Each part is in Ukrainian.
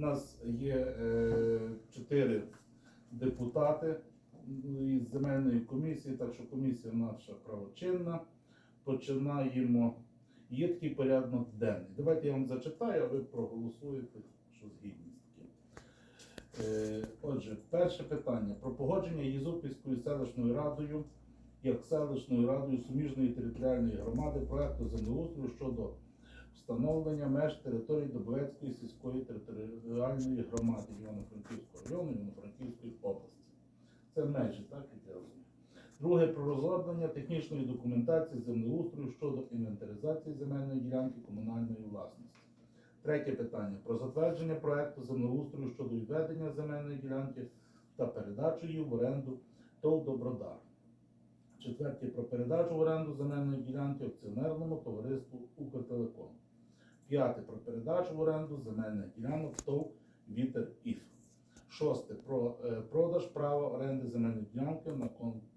У нас є е, чотири депутати із земельної комісії, так що комісія наша правочинна. Починаємо. Є такий порядок денний. Давайте я вам зачитаю, а ви проголосуєте, що згідні з таким. Е, Отже, перше питання про погодження Єзупільською селищною радою як селищною радою суміжної територіальної громади проекту землеустрою щодо встановлення меж території Добовецької сільської територіальної громади Івано-Франківського району Івано-Франківської області. Це межі, так як я розумію. Друге про розроблення технічної документації землеустрою щодо інвентаризації земельної ділянки комунальної власності. Третє питання про затвердження проекту землеустрою щодо відведення земельної ділянки та передачу її в оренду ТОВ Добродар. Четверте про передачу в оренду земельної ділянки акціонерному товариству Укртелеком. П'яте про передачу в оренду земельних ділянок ТОВ Вітер Іф. Шосте про е, продаж права оренди земельної ділянки на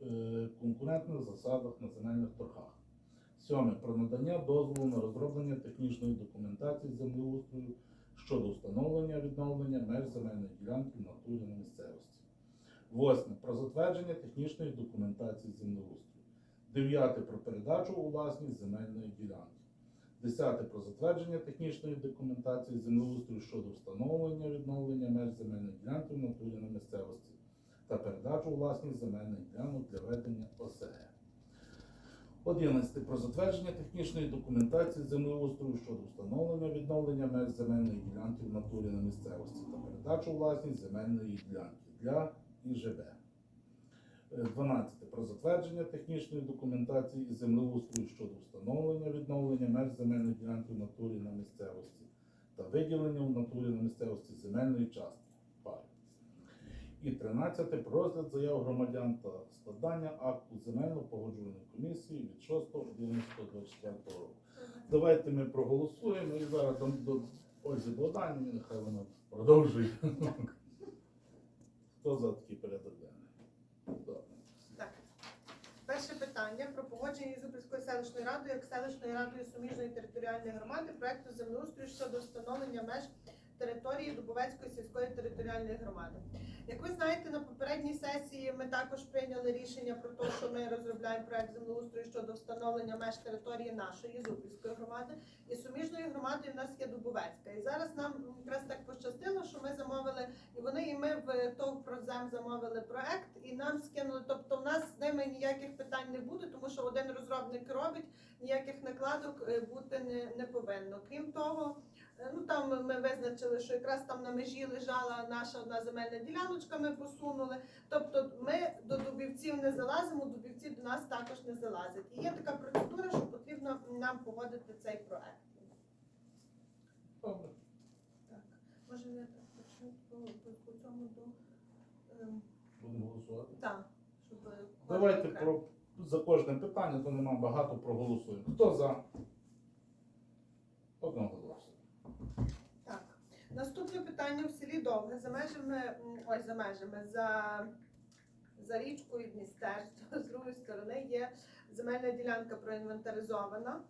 е, конкурентних засадах на земельних торгах. Сьоме про надання дозволу на розроблення технічної документації землеустрою щодо встановлення відновлення меж земельної ділянки в натурі на місцевості. Восьме про затвердження технічної документації землеустрою. Дев'яте про передачу у власність земельної ділянки. Десяте про затвердження технічної документації землеустрою щодо встановлення відновлення меж земельної ділянки в натурі на місцевості та передачу у власність земельних ділянок для ведення ОСГ. 11. Про затвердження технічної документації землеустрою щодо встановлення відновлення меж земельної ділянки в натурі на місцевості та передачу власність земельної ділянки для Е, 12. Про затвердження технічної документації і землеустрою щодо встановлення відновлення меж земельної ділянки в натурі на місцевості та виділення в натурі на місцевості земельної частки. І 13. Про розгляд заяв громадян та складання акту земельної погоджувальної комісії від 6.11.24 року. Давайте ми проголосуємо і зараз до Ользи Богданівни, нехай вона продовжує. Хто за. Так. Перше питання про погодження Ізупільської селищної ради як селищної радою суміжної територіальної громади проекту землеустрою щодо встановлення меж території Дубовецької сільської територіальної громади. Як ви знаєте, на попередній сесії ми також прийняли рішення про те, що ми розробляємо проект землеустрою щодо встановлення меж території нашої Ізупільської громади і суміжною громадою в нас є Дубовецька. І зараз нам якраз так пощастило, що ми замовили і вони, і ми в ТОВ «Прозем» замовили проект, і нам скинули. Тобто, в нас з ними ніяких питань не буде, тому що один розробник робить, ніяких накладок е, бути не, не повинно. Крім того, ну там ми визначили, що якраз там на межі лежала наша одна земельна діляночка. Ми посунули. Тобто, ми до дубівців не залазимо, дубівці до нас також не залазять. І є така процедура, що потрібно нам погодити цей проект. Добре. Так, може я так почну по, по, по цьому до. ем, Будемо голосувати. Так, щоб Давайте про за кожне питання, то нема багато проголосуємо. Хто за? Одного голосу. Так. Наступне питання в селі Довге за межами, ой, за межами, за, за річкою Дністер, з другої сторони є земельна ділянка проінвентаризована.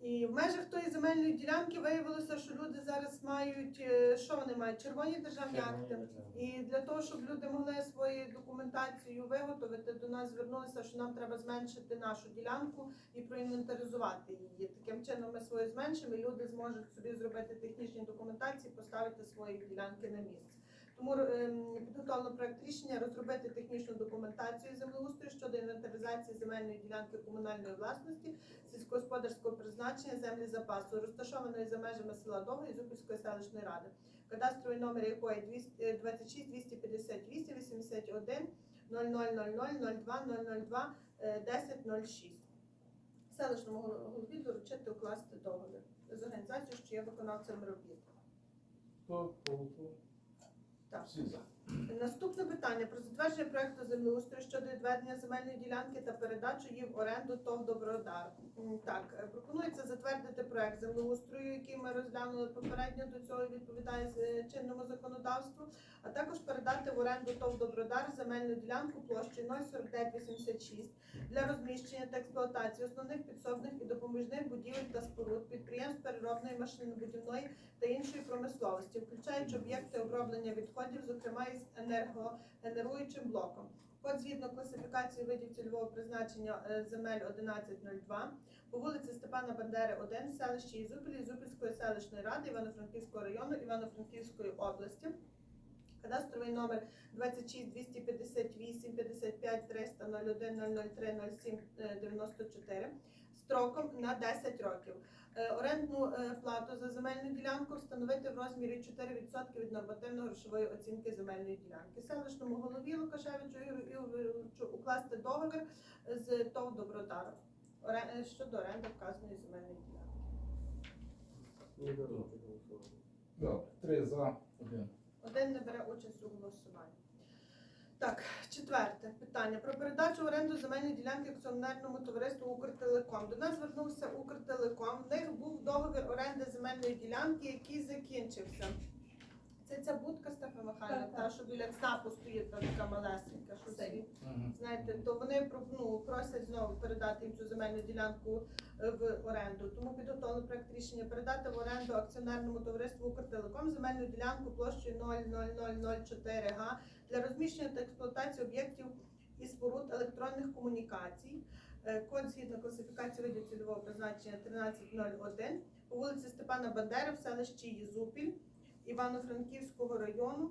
І в межах тої земельної ділянки виявилося, що люди зараз мають, е, що вони мають? Червоні державні акти. І для того, щоб люди могли документацію виготовити, до нас звернулися, що нам треба зменшити нашу ділянку і проінвентаризувати її. Таким чином ми свою зменшимо, і люди зможуть собі зробити технічні документації, поставити свої ділянки на місце. Тому ем, підготовлено проект рішення розробити технічну документацію землеустрою щодо інвентаризації земельної ділянки комунальної власності, сільськогосподарського призначення землі запасу, розташованої за межами села Довгої Зубівської селищної ради кадастровий номер якої 200, 26 258 81 0000 02 002 10 06. Селищному голові доручити укласти договір з організацією, що є виконавцем робіт. Хто? Так. Всі за. Наступне питання про затвердження проекту землеустрою щодо відведення земельної ділянки та передачу її в оренду ТОВ Добродар. Так, е, пропонується затвердити проект землеустрою, який ми розглянули попередньо до цього відповідає е, чинному законодавству, а також передати в оренду ТОВ Добродар земельну ділянку площею 04986 для розміщення та експлуатації основних підсобних і допоміжних будівель та споруд підприємств переробної машинобудівної та іншої промисловості, включаючи об'єкти оброблення відходів, зокрема із енергогенеруючим блоком. Код згідно класифікації видів цільового призначення е, земель 1102 по вулиці Степана Бандери, 1 в селищі Ізупілі, Ізупільської селищної ради Івано-Франківського району Івано-Франківської області. Кадастровий номер 26 258 55 300 01 003 07 е, 94 строком на 10 років. Е, Орендну е, плату за земельну ділянку встановити в розмірі 4% від нормативно-грошової оцінки земельної ділянки. Селищному голові Лукашевичу Ігорю укласти договір з ТОВ Добродар оре- е, щодо оренди вказаної земельної ділянки. Добре, три за, один. Один не бере участь у голосуванні. Так, четверте питання про передачу в оренду земельної ділянки акціонерному товариству Укртелеком. До нас звернувся Укртелеком. В них був договір оренди земельної ділянки, який закінчився. Це ця будка Стефа Михайлівна, та що біля ЦНАПу стоїть та така малесенька, що Це. Знаєте, то вони ну, просять знову передати їм цю земельну ділянку е, в оренду. Тому підготовили проект рішення передати в оренду акціонерному товариству Укртелеком земельну ділянку площею 00004 га для розміщення та експлуатації об'єктів і споруд електронних комунікацій. Е, Код згідно класифікації видів цільового призначення 1301 по вулиці Степана Бандери в селищі Єзупіль Івано-Франківського району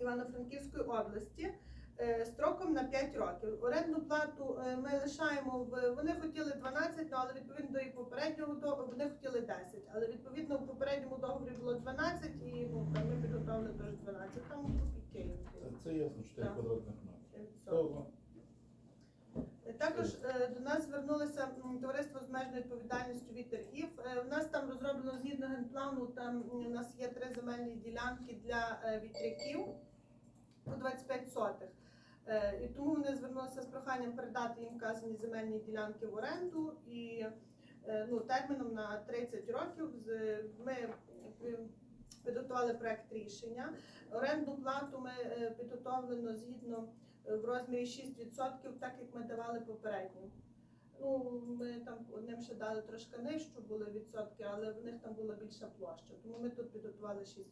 Івано-Франківської області е, строком на 5 років. Орендну плату е, ми лишаємо в вони хотіли 12, ну, але відповідно до їх попереднього договору вони хотіли 10. Але відповідно в попередньому договорі було 12 і ну, там ми підготовили теж 12. Там копійки. Це, це ясно, 4 Так. квадратних метри. Також е, до нас звернулося товариство з обмеженою відповідальністю Вітер Ів. Е, У нас там розроблено згідно генплану. Там у нас є три земельні ділянки для е, вітряків по 25 сотих. І тому вони звернулися з проханням передати їм вказані земельні ділянки в оренду і ну, терміном на 30 років. Ми підготували проект рішення. Орендну плату ми підготовлено згідно в розмірі 6%, так як ми давали попередньо. Ну, ми там одним ще дали трошки нижчу були відсотки, але в них там була більша площа. Тому ми тут підготували 6%.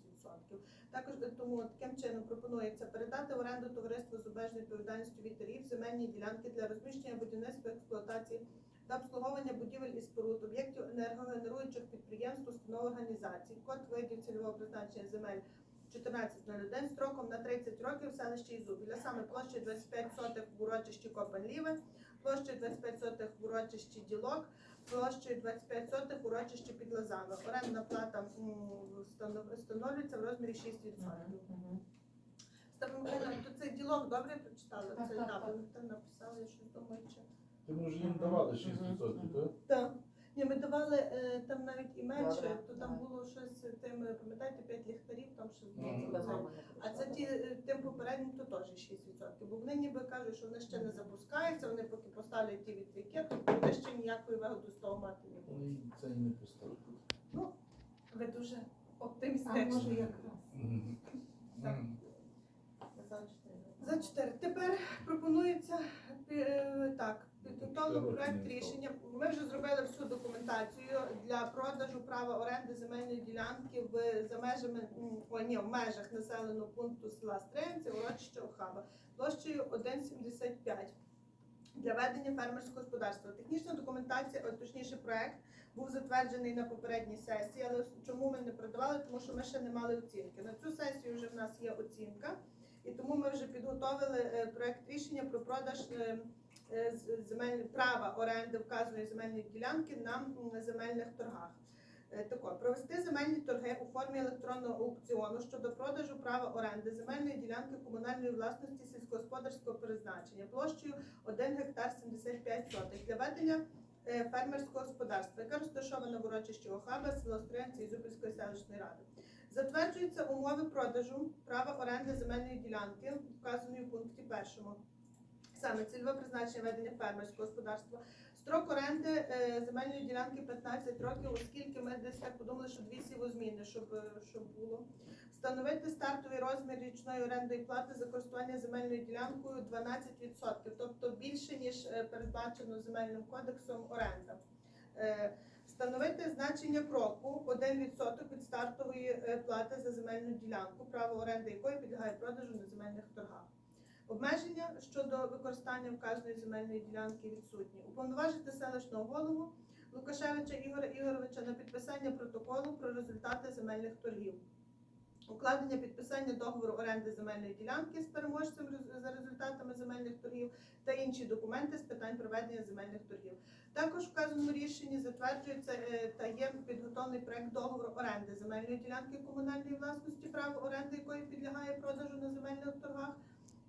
Також е, тому таким чином пропонується передати в оренду товариству з обмеженою відповідальністю вітерів земельні ділянки для розміщення будівництва експлуатації та обслуговування будівель і споруд, об'єктів енергогенеруючих підприємств, установ організацій, код видів цільового призначення земель 1401 строком на 30 років в селищі Ізубіля, саме площею 25 сотих в урочищі Копанліве, площею 25 сотих в урочищі Ділок, площею 25 сотих в урочищі під Лозами. Орендна плата м, встановлюється в розмірі 6%. Степан Михайлович, то цей ділок добре прочитали? Так, Цей так, так, там написали, я щось думаю, чи... Ти ми вже їм давали 6%, так? Так. Ні, ми давали е, там навіть і менше, Добре, то там було щось тим, пам'ятаєте, 5 ліхтарів, там це. А це ті е, тим попереднім то теж 6%. Бо вони ніби кажуть, що вони ще не запускаються, вони поки поставлять ті вітряки, то вони ще ніякої вигоди з того мати не будуть. Це і не поставили. Ви дуже оптимістичні. може якраз. Мгм. Так. За чотири. Тепер пропонується е, так. Підготовлено проект рішення. Ми вже зробили всю документацію для продажу права оренди земельної ділянки в за межами о, ні, в межах населеного пункту села Стринці, урочище Охава, площею 1,75 для ведення фермерського господарства. Технічна документація, о, точніше, проект був затверджений на попередній сесії, але чому ми не продавали? Тому що ми ще не мали оцінки. На цю сесію вже в нас є оцінка. І тому ми вже підготовили е, проект рішення про продаж е, земель права оренди вказаної земельної ділянки на земельних торгах. Е, Тако, провести земельні торги у формі електронного аукціону щодо продажу права оренди земельної ділянки комунальної власності сільськогосподарського призначення площею 1 гектар 75 сотих для ведення е, фермерського господарства, яка розташована в урочищі Охаба, село Стрянці Ізюпільської селищної ради. Затверджуються умови продажу права оренди земельної ділянки, вказаної в пункті першому. Саме цільове призначення ведення фермерського господарства. Строк оренди е, земельної ділянки 15 років, оскільки ми десь так подумали, що дві сівозміни, щоб, е, щоб було. Встановити стартовий розмір річної орендної плати за користування земельною ділянкою 12%, тобто більше, ніж е, передбачено земельним кодексом оренда. Встановити значення кроку 1% від стартової плати за земельну ділянку, право оренди якої підлягає продажу на земельних торгах. Обмеження щодо використання вказаної земельної ділянки відсутні. Уповноважити селищного голову Лукашевича Ігоря Ігоровича на підписання протоколу про результати земельних торгів. Укладення підписання договору оренди земельної ділянки з переможцем за результатами земельних торгів та інші документи з питань проведення земельних торгів. Також в вказаному рішенні затверджується е, та є підготовлений проект договору оренди земельної ділянки комунальної власності, право оренди якої підлягає продажу на земельних торгах.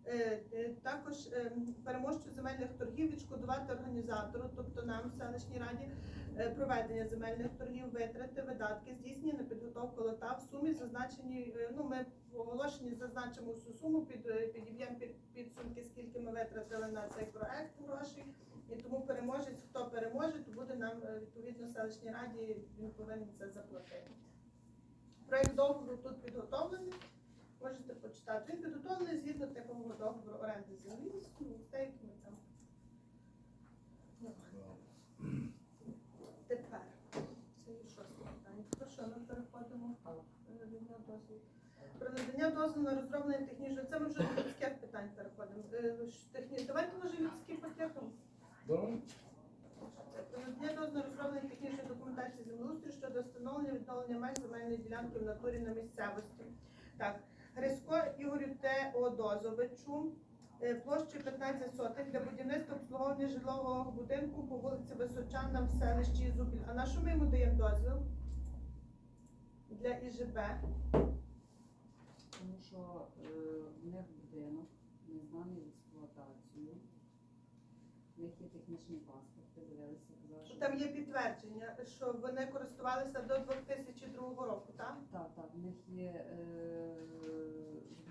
Е, е, Також е, переможцю земельних торгів відшкодувати організатору, тобто нам в селищній раді, проведення земельних торгів, витрати, видатки, здійснені на підготовку лота в сумі зазначені. Ну ми в оголошенні зазначимо всю суму, під підіб'ємо під підсумки, скільки ми витратили на цей проект грошей. І тому переможець, хто переможе, то буде нам відповідно селищній раді, він повинен це заплатити. Проект договору тут підготовлений. Можете почитати. Він підготовлений згідно такого договору оренди землі ну, з деякими там. Тепер це є шосте питання. Про що ми переходимо? Про надання дозволу. Про надання дозволу на розроблення технічного. Це ми вже до людських питань переходимо. Е, техні- Давайте може людські пакетом. Про надання дозволу на розроблення технічної документації землеустрою щодо встановлення відновлення меж земельної ділянки в натурі на місцевості. Так, Грисько Ігорю Теодозовичу, е, площею 15 сотих для будівництва обслуговування жилого будинку по вулиці Височана в селищі Зубіль. А на що ми йому даємо дозвіл? Для ІЖБ. Тому що е, в них будинок не знаний в експлуатацію. В них є технічний паспорт, подивилися, казали, що Там є підтвердження, що вони користувалися до 2002 року, так? так, так, в них є е,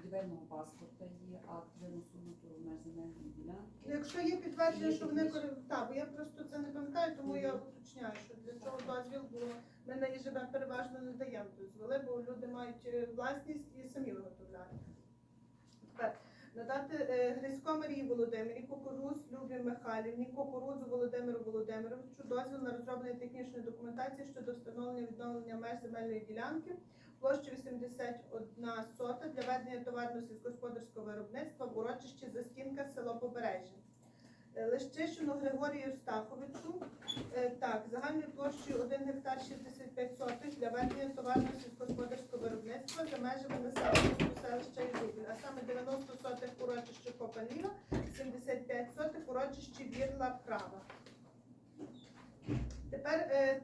будівельного паспорта є акт виносу на меж земельної ділянки. Ну, Якщо є підтвердження, що вони кори- так, бо я просто це не пам'ятаю, тому я уточняю, що для чого дозвіл, бо ми на ІЖБ переважно не даємо дозволи, бо люди мають е, власність і самі виготовляють. Тепер надати е, Грисько Марії Володимирі, Кукуруз Любі Михайлівні, Кукурудзу Володимиру Володимировичу дозвіл на розроблення технічної документації щодо встановлення відновлення меж земельної ділянки площу 81 сота для ведення товарно сільськогосподарського виробництва в урочищі Застінка село Побережжя. Е, Лещишину Григорію Євстаховичу, е, так, загальною площею 1 гектар 65 сотих для ведення товарно сільськогосподарського виробництва за межами населеного селища Ізубіль, а саме 90 сотих урочище Копанліва, 75 сотих урочище Вірла Права. Тепер е,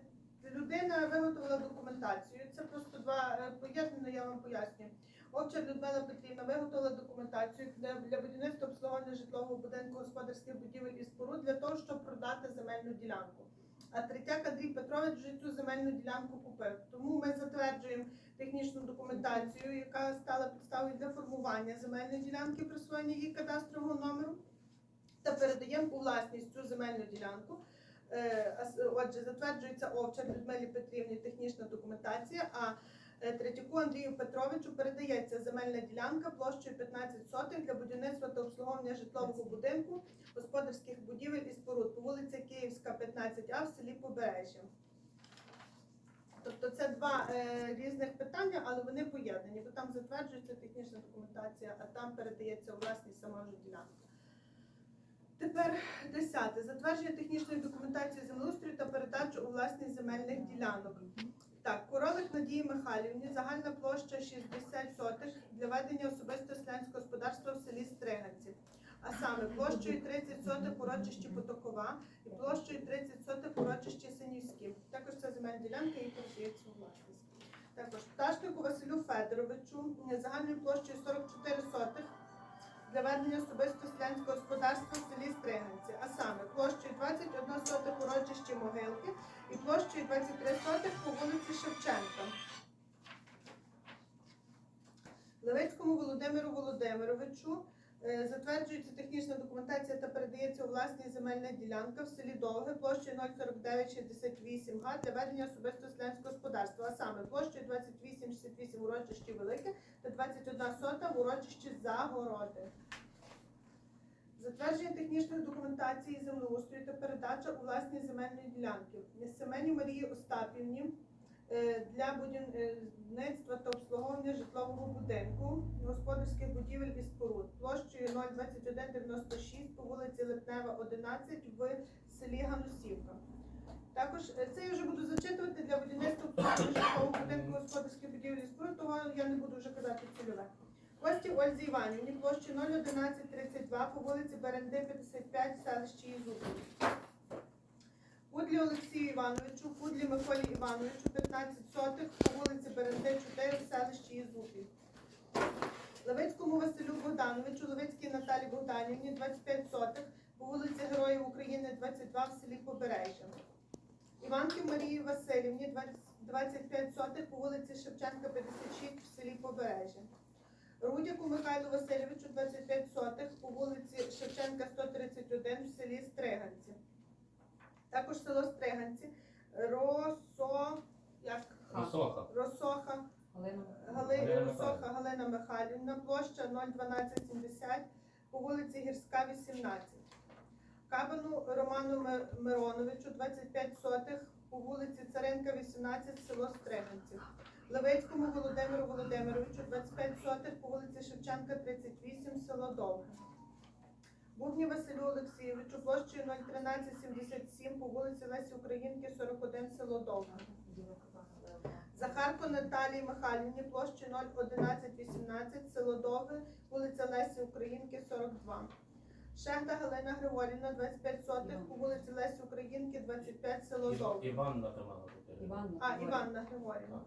людина виготовила документацію. Це просто два е, пояснення, я вам пояснюю. Овчар Людмила Петрівна виготовила документацію для, для будівництва обслуговування житлового будинку господарських будівель і споруд для того, щоб продати земельну ділянку. А Третяк Андрій Петрович вже цю земельну ділянку купив. Тому ми затверджуємо технічну документацію, яка стала підставою для формування земельної ділянки, присвоєння її кадастрового номеру, та передаємо у власність цю земельну ділянку. Е, а Отже, затверджується Овчар Людмилі Петрівні технічна документація, а е, Третяку Андрію Петровичу передається земельна ділянка площею 15 сотих для будівництва та обслуговування житлового будинку, господарських будівель і споруд по вулиці Київська, 15А в селі Побережжя. Тобто це два е, різних питання, але вони поєднані, бо там затверджується технічна документація, а там передається власність сама вже ділянка. Тепер десяте. Затвердження технічної документації землеустрою та передачу у власність земельних ділянок. Так, коровик Надії Михайлівні, загальна площа 60 сотих для ведення особисто селянського господарства в селі Стриганці. А саме площею 30 сотих урочищі Потокова і площею 30 сотих урочищі Синівські. Також ця земельна ділянка і передається у власність. Також пташнику Василю Федоровичу загальною площею 44 сотих для ведення особисто селянського господарства в селі Стриганці, а саме площею 21 сотих у урочищі Могилки і площею 23 сотих по вулиці Шевченка. Левицькому Володимиру Володимировичу затверджується технічна документація та передається у власність земельна ділянка в селі Довге площею 04968 га для ведення особистого селянського господарства, а саме площею 2868 урочищі Велике та 21 сота в урочищі Загороди. Затвердження технічної документації землеустрою та передача у власність земельної ділянки. Семені Марії Остапівні е, для будівництва та обслуговування житлового будинку, господарських будівель і споруд площею 02196 по вулиці Липнева, 11 в селі Ганусівка. Також е, це я вже буду зачитувати для будівництва житлового будинку, господарських будівель і споруд, того я не буду вже казати цільове. Кості Ользі Іванівні площі 01132 по вулиці Беренди, 55 в селищі Ізубів. Пудлі Олексію Івановичу, Пудлі Миколі Івановичу, 15 сотих по вулиці Беренди, 4 в селищі Ізубів. Левицькому Василю Богдановичу, Левицькій Наталі Богданівні, 25 сотих по вулиці Героїв України, 22 в селі Побережжя. Іванки Марії Васильівні, 25 сотих по вулиці Шевченка, 56 в селі Побережжя. Рудяку Михайлу Васильовичу 25 сотих по вулиці Шевченка 131 в селі Стриганці. Також село Стриганці, Росо, як Висока. Росоха, Галина. Гали... Галина Росоха Галина Михайлівна, площа 01270 по вулиці Гірська, 18. Кабану Роману Мироновичу 25 сотих по вулиці Царенка, 18, село Стриганці. Левицькому Володимиру Володимировичу 25 сотих по вулиці Шевченка, 38, село Довге. Бубні Василю Олексійовичу площею 01377 по вулиці Лесі Українки, 41, село Довге. Захарко Наталії Михайлівні площею 01118, село Довге, вулиця Лесі Українки, 42. Шехта Галина Григорівна, 25 сотих по вулиці Лесі Українки, 25, село Довге. Іванна. Іванна. А, Іванна Григорівна.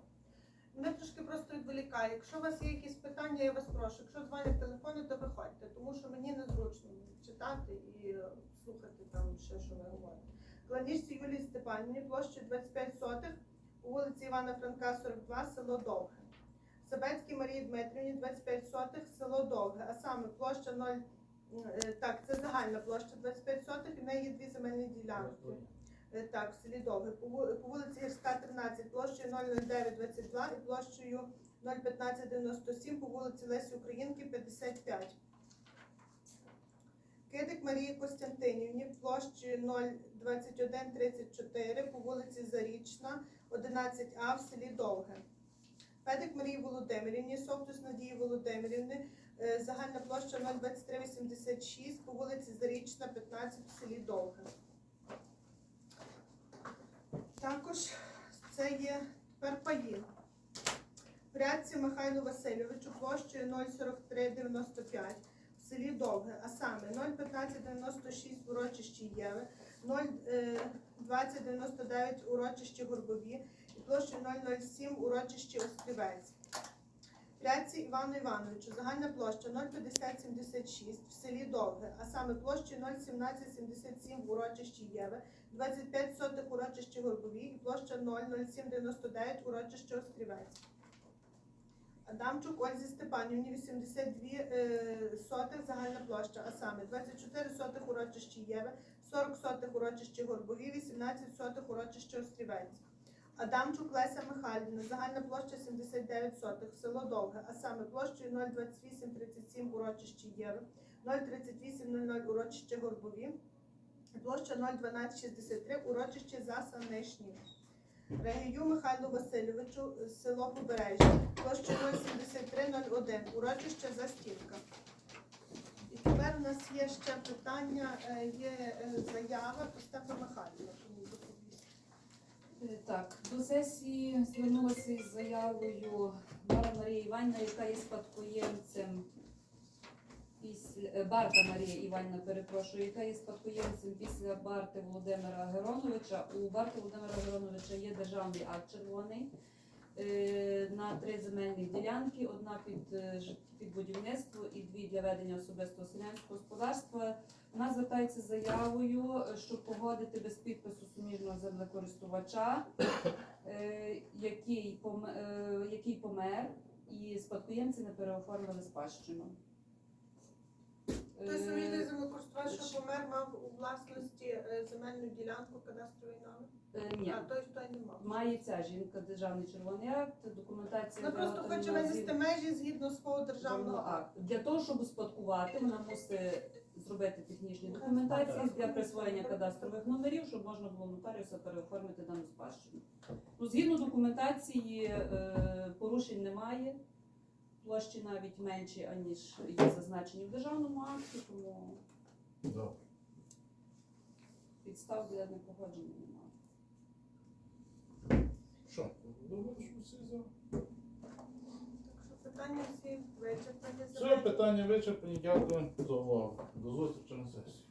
Мене трошки просто відволікає. Якщо у вас є якісь питання, я вас прошу. Якщо дзвонять телефони, то виходьте, тому що мені незручно читати і слухати там ще, що ви говорите. Кланічці Юлії Степанівні, площею 25 сотих, по вулиці Івана Франка, 42, село Довге. Сабецькій Марії Дмитрівні, 25 сотих, село Довге, а саме площа 0, е, так, це загальна площа 25 сотих, і в неї є дві земельні ділянки. Е, Так, в селі Довге. По вулиці 13, площею 00922 і площею 01597 по вулиці Лесі Українки, 55. Кидик Марії Костянтинівні, площею 02134 по вулиці Зарічна, 11А в селі Довге. Педик Марії Володимирівні, Соптус Надії Володимирівни, е, загальна площа 02386 по вулиці Зарічна, 15 в селі Довге. Також це є тепер паї. Прядці Михайлу Васильовичу площею 04395 в селі Довге, а саме 01596 в урочищі Єви, 02099 урочищі Горбові і площею 007 урочищі Острівець. Прядці Івану Івановичу загальна площа 05076 в селі Довге, а саме площею 01777 в урочищі Єви, 25 сотих урочище Горбові і площа 00799 урочище Острівець. Адамчук Ользі Степанівні 82 е, сотих загальна площа, а саме 24 сотих урочище Єве, 40 сотих урочище Горбові, 18 сотих урочище Острівець. Адамчук Леся Михайлівна, загальна площа 79 сотих, село Довге, а саме площею 02837 урочище Єве, 03800 урочище Горбові, Площа 01263, урочище Засанишні. Регію Михайлу Васильовичу, село Побережжя, площа 07301, урочище Застівка. І тепер у нас є ще питання, е, є е, заява Остапа Михайлова. Е, Так, до сесії звернулася із заявою Бара Марія Іванівна, яка є спадкоємцем після е, Барта Марія Іванівна, перепрошую, яка є спадкоємцем після Барти Володимира Героновича. У Барти Володимира Героновича є державний акт червоний на три земельні ділянки: одна під, е, під будівництво і дві для ведення особистого селянського господарства. Вона звертається з заявою, е, щоб погодити без підпису суміжного землекористувача, е, який, е, який помер і спадкоємці не переоформили спадщину. Той суміжний Е, землекористувач, що помер, мав у власності е, земельну ділянку, кадастровий номер. Е, Ні, А той, той не мав. має ця жінка державний червоний акт, документація. Вона просто хоче винести згідно межі згідно свого державного державного акту. акту. Для того, щоб успадкувати, вона мусить зробити технічні документації для присвоєння кадастрових номерів, щоб можна було нотаріуса переоформити дану спадщину. Ну, згідно документації, е, порушень немає. Площі навіть менші, аніж є зазначені в державному акті, тому підстав для непогодження немає. Що? Думаю, що всі за. Так що питання всі вичерпані. Все, питання вичерпані. Дякую за увагу. До зустрічі на сесії.